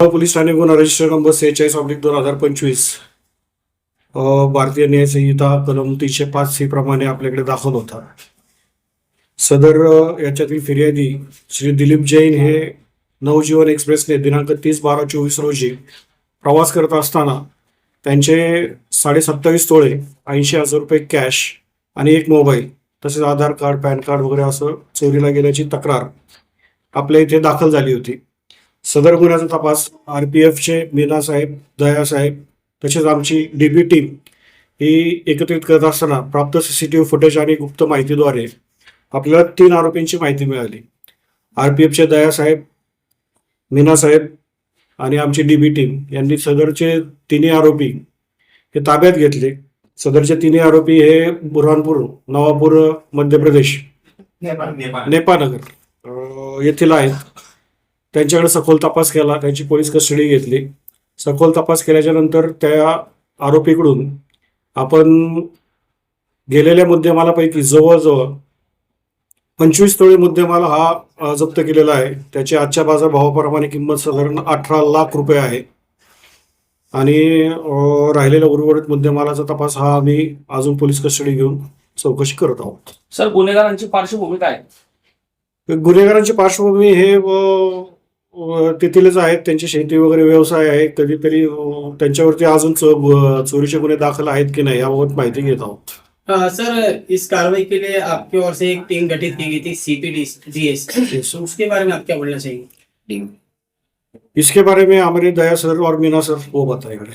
Police Thane गुन्हा register number सेहेचाळीस oblique दोन हजार पंचवीस. भारतीय न्याय संहिता कलम तीनशे पाच सी प्रमाणे आपल्याकडे दाखल होता. सदर याच्यातील फिर्यादी श्री दिलीप जैन हे नवजीवन एक्सप्रेसने दिनांक तीस बारा चोवीस रोजी प्रवास करत असताना त्यांचे साडे सत्तावीस तोळे ऐंशी हजार रुपये कॅश आणि एक मोबाईल तसेच आधार कार्ड पॅन कार्ड वगैरे असं चोरीला गेल्याची तक्रार आपल्या इथे दाखल झाली होती. सदर गुन्ह्याचा तपास आर पी एफचे मीना साहेब दया साहेब तसेच आमची डी बी टीम ही एकत्रित करत असताना प्राप्त C C T V footage आणि गुप्त माहितीद्वारे आपल्याला तीन आरोपींची माहिती मिळाली. आर पी एफचे दया साहेब मीना साहेब आणि आमची डी बी टीम यांनी सदरचे तिन्ही आरोपी हे ताब्यात घेतले. सदरचे तिन्ही आरोपी हे बुरहानपूर नवापूर मध्य प्रदेश नेपाळनगर येथील आहेत. त्यांच्याकडे सखोल तपास केला त्यांची पोलीस कस्टडी घेतली. सखोल तपास केल्याच्यानंतर त्या आरोपीकडून आपण गेलेल्या मुद्देमालापैकी जवळजवळ पंचवीस तोळे मुद्देमाल हा जप्त केलेला आहे. त्याची आजच्या बाजार भावाप्रमाणे किंमत साधारण अठरा लाख रुपये आहे. आणि राहिलेल्या उर्वरित मुद्देमालाचा तपास हा आम्ही अजून पोलीस कस्टडी घेऊन चौकशी करत आहोत. सर गुन्हेगारांची पार्श्वभूमी काय गुन्हेगारांची पार्श्वभूमी हे तेथीलच आहेत. त्यांची शेती वगैरे व्यवसाय आहे. कधीतरी त्यांच्यावरती अजून चोरीचे गुन्हे दाखल आहेत की नाही याबाबत माहिती घेत आहोत. हाँ, सर इस कार्रवाई के लिए आपकी ओर से एक टीम गठित की गई थी सीपीडी डीएस तो उसके बारे में आप क्या बोलना चाहेंगे? इसके बारे में हमारे दया सर और मीना सर वो बताएंगे।